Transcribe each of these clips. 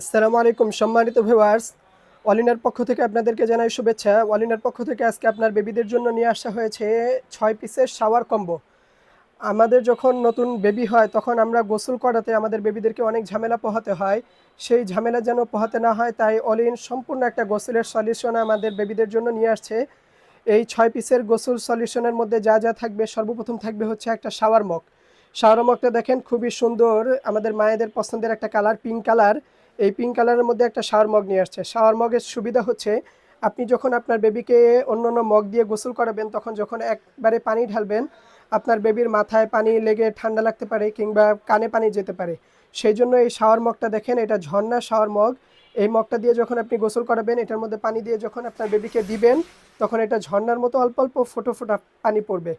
আসসালামু আলাইকুম, সম্মানিত ভিউয়ার্স। অলিনার পক্ষ থেকে আপনাদেরকে জানাই শুভেচ্ছা। অলিনার পক্ষ থেকে আজকে আপনার বেবিদের জন্য নিয়ে আসা হয়েছে ছয় পিসের শাওয়ার কম্বো। আমাদের যখন নতুন বেবি হয়, তখন আমরা গোসল করাতে আমাদের বেবিদেরকে অনেক ঝামেলা পোহাতে হয়। সেই ঝামেলা যেন পোহাতে না হয়, তাই অলিন সম্পূর্ণ একটা গোসলের সলিউশন আমাদের বেবিদের জন্য নিয়ে আসছে। এই ছয় পিসের গোসল সলিউশনের মধ্যে যা যা থাকবে, সর্বপ্রথম থাকবে হচ্ছে একটা শাওয়ার মগ। শাওয়ার মগটা দেখেন খুবই সুন্দর, আমাদের মায়েদের পছন্দের একটা কালার, পিঙ্ক কালার। এই পিঙ্ক কালারের মধ্যে একটা শাওয়ার মগ নিয়ে আসছে। শাওয়ার মগের সুবিধা হচ্ছে, আপনি যখন আপনার বেবিকে অন্য অন্য মগ দিয়ে গোসল করাবেন, তখন যখন একবারে পানি ঢালবেন, আপনার বেবির মাথায় পানি লেগে ঠান্ডা লাগতে পারে কিংবা কানে পানি যেতে পারে। সেই জন্য এই শাওয়ার মগটা দেখেন, এটা ঝর্ণা শাওয়ার মগ এই মগটা দিয়ে যখন আপনি গোসল করাবেন, এটার মধ্যে পানি দিয়ে যখন আপনার বেবিকে দিবেন, তখন এটা ঝর্ণার মতো অল্প অল্প ফোটো ফোটা পানি পড়বে।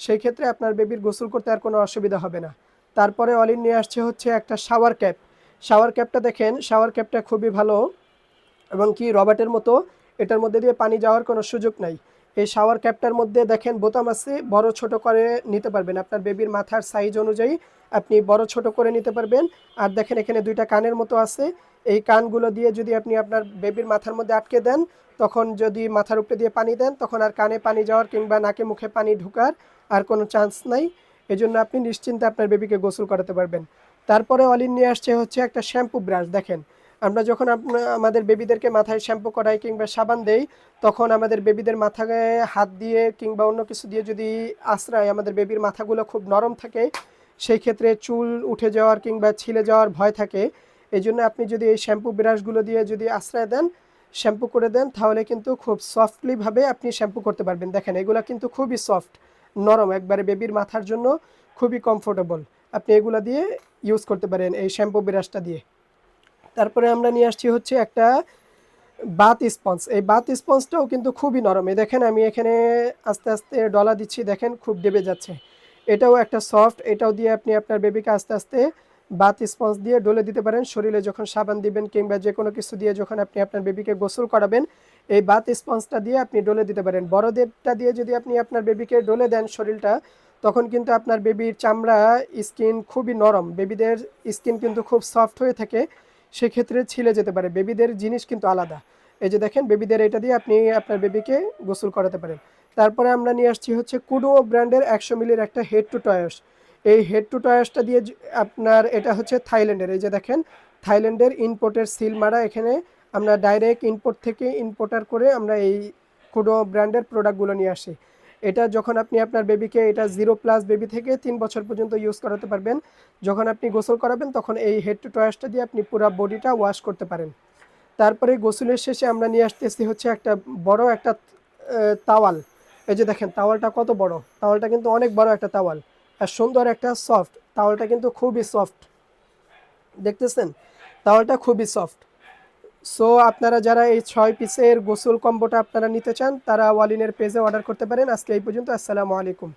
সেই ক্ষেত্রে আপনার বেবির গোসল করতে আর কোনো অসুবিধা হবে না। তারপরে অলিন নিয়ে আসছে হচ্ছে একটা শাওয়ার ক্যাপ শাওয়ার ক্যাপটা দেখেন শাওয়ার ক্যাপটা খুবই ভালো। এবং কি, রবার্টের মতো, এটার মধ্যে দিয়ে পানি যাওয়ার কোনো সুযোগ নাই। এই শাওয়ার ক্যাপটার মধ্যে দেখেন, বোতাম আছে, বড় ছোট করে নিতে পারবেন। আপনার বেবির মাথার সাইজ অনুযায়ী আপনি বড় ছোট করে নিতে পারবেন। আর দেখেন, এখানে দুইটা কানের মতো আছে। এই কানগুলো দিয়ে যদি আপনি আপনার বেবির মাথার মধ্যে আটকে দেন, তখন যদি মাথার উপরে দিয়ে পানি দেন, তখন আর কানে পানি যাওয়ার কিংবা নাকে মুখে পানি ঢোকার আর কোনো চান্স নাই। এজন্য আপনি নিশ্চিন্তে আপনার বেবিকে গোসল করাতে পারবেন। তারপরে অলিন নিয়ে আসছে হচ্ছে একটা শ্যাম্পু ব্রাশ দেখেন। আমরা যখন আমাদের বেবিদেরকে মাথায় শ্যাম্পু করাই কিংবা সাবান দেই, তখন আমাদের বেবিদের মাথায় হাত দিয়ে কিংবা অন্য কিছু দিয়ে যদি আশ্রয়, আমাদের বেবির মাথাগুলো খুব নরম থাকে, সেই ক্ষেত্রে চুল উঠে যাওয়ার কিংবা ছিলে যাওয়ার ভয় থাকে। এই জন্য আপনি যদি এই শ্যাম্পু ব্রাশগুলো দিয়ে যদি আশ্রয় দেন শ্যাম্পু করে দেন, তাহলে কিন্তু খুব সফটলিভাবে আপনি শ্যাম্পু করতে পারবেন। দেখেন, এগুলো কিন্তু খুবই সফট নরম। একবারে বেবির মাথার জন্য খুবই কমফোর্টেবল আপনি এগুলা দিয়ে ইউজ করতে পারেন, এই শ্যাম্পু ব্রাশটা দিয়ে। তারপরে আমরা নিয়ে আসছি হচ্ছে একটা বাত স্পঞ্জ এই বাত স্পঞ্জটাও কিন্তু খুবই নরম। এই দেখেন, আমি এখানে আস্তে আস্তে ডলা দিচ্ছি, দেখেন খুব ডেবে যাচ্ছে। এটাও একটা সফট এটাও দিয়ে আপনি আপনার বেবিকে আস্তে আস্তে বাত স্পঞ্জ দিয়ে ডলে দিতে পারেন। শরীরে যখন সাবান দিবেন কিংবা যে কোনো কিছু দিয়ে যখন আপনি আপনার বেবিকে গোসল করাবেন, এই বাত স্পঞ্জটা দিয়ে আপনি ডলে দিতে পারেন। বড়দেরটা দিয়ে যদি আপনি আপনার বেবিকে ডলে দেন শরীরটা তখন কিন্তু আপনার বেবির চামড়া স্কিন খুবই নরম। বেবিদের স্কিন কিন্তু খুব সফট হয়ে থাকে, সেক্ষেত্রে ছিলে যেতে পারে। বেবিদের জিনিস কিন্তু আলাদা। এই যে দেখেন বেবিদের এটা দিয়ে আপনি আপনার বেবিকে গোসল করাতে পারেন। তারপরে আমরা নিয়ে আসছি হচ্ছে কুডো ব্র্যান্ডের একশো মিলির একটা হেড টু টয়স এই হেড টু টয়সটা দিয়ে আপনার এটা হচ্ছে থাইল্যান্ডের। এই যে দেখেন, থাইল্যান্ডের ইনপোর্টের সিল মারা এখানে আমরা ডাইরেক্ট ইনপোর্ট থেকে ইম্পোর্টার করে আমরা এই কুডো ব্র্যান্ডের প্রোডাক্টগুলো নিয়ে আসি। এটা যখন আপনি আপনার বেবিকে এটা জিরো প্লাস বেবি থেকে তিন বছর পর্যন্ত ইউজ করাতে পারবেন। যখন আপনি গোসল করাবেন, তখন এই হেড টু টয়াসটা দিয়ে আপনি পুরো বডিটা ওয়াশ করতে পারেন। তারপরে গোসলের শেষে আমরা নিয়ে আসতেছি হচ্ছে একটা বড় একটা তাওয়াল এই যে দেখেন তাওয়ালটা কত বড়? তাওয়ালটা কিন্তু অনেক বড় একটা তাওয়াল আর সুন্দর একটা সফট তাওয়ালটা কিন্তু খুবই সফট দেখতেছেন? তাওয়ালটা খুবই সফট সো আপনারা যারা এই ছয় পিসের গোসল কম্বোটা আপনারা নিতে চান, তারা ওয়ালিনের পেজে অর্ডার করতে পারেন। আজকে এই পর্যন্ত, আসসালামু আলাইকুম।